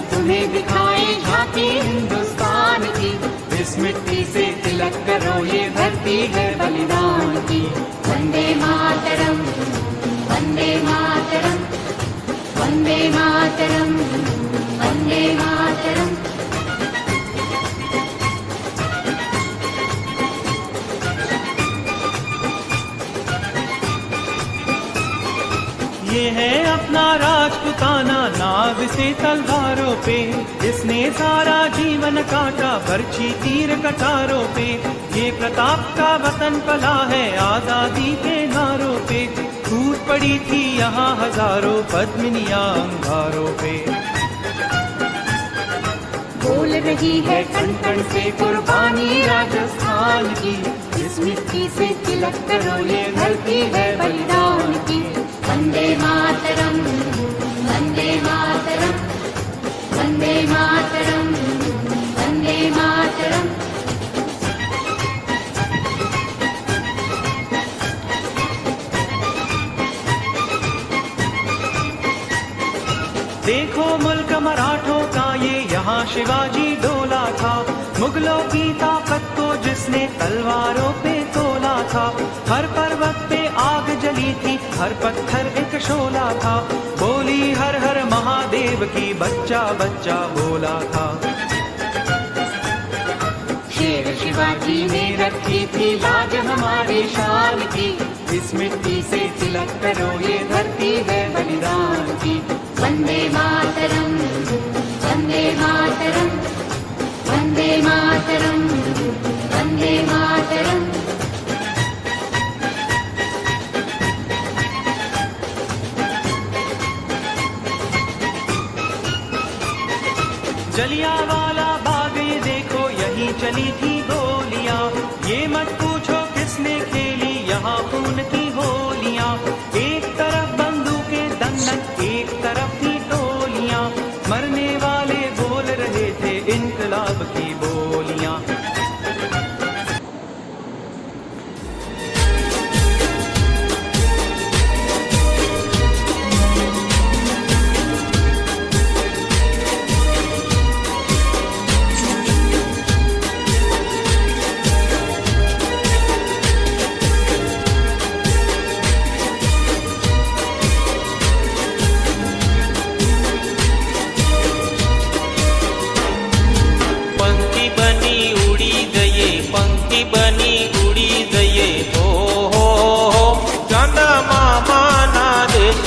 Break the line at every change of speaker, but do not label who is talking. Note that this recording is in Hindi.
तुम्हें दिखाए झांकी हिंदुस्तान की। इस मिट्टी से तिलक करो, ये धरती है बलिदान की। वंदे मातरम वंदे मातरम् वंदे मातरम्।
ये है अपना राजपुताना नाग से तलवारों पे। जिसने सारा जीवन काटा बरछी तीर कटारों पे। ये प्रताप का वतन पला है आज़ादी के नारों पे। टूट पड़ी थी यहाँ हज़ारों पद्मिनियाँ अंगारों पे।
बोल रही है कण कण से कुर्बानी राजस्थान की। इस मिट्टी से तिलक करो ये धरती है बलिदान
देखो मुल्क मराठों का ये यहाँ शिवाजी डोला था। मुगलों की ताकत को जिसने तलवारों पे तोला था। हर पर्वत पे आग जली थी, हर पत्थर एक शोला था। बोली हर हर महादेव की, बच्चा बच्चा बोला था।
शेर शिवाजी ने रखी थी लाज हमारी शान की। इस मिट्टी से तिलक करो, ये धरती है बलिदान की। वंदे मातरम वंदे मातरम।
जलिया वाला बाग ये देखो, यही चली थी गोलियाँ ये मत पूछो किसने खेली, यहाँ खून की होलियाँ। एक तरफ़ बंदूकें दंडक एक तरफ़ थी टोलियाँ। मरने वाले बोल रहे थे इनकलाब की पंक्ति बनी उड़ी गए
पंक्ति बनी उड़ी गए हो हो, हो। गाना मामा ना देश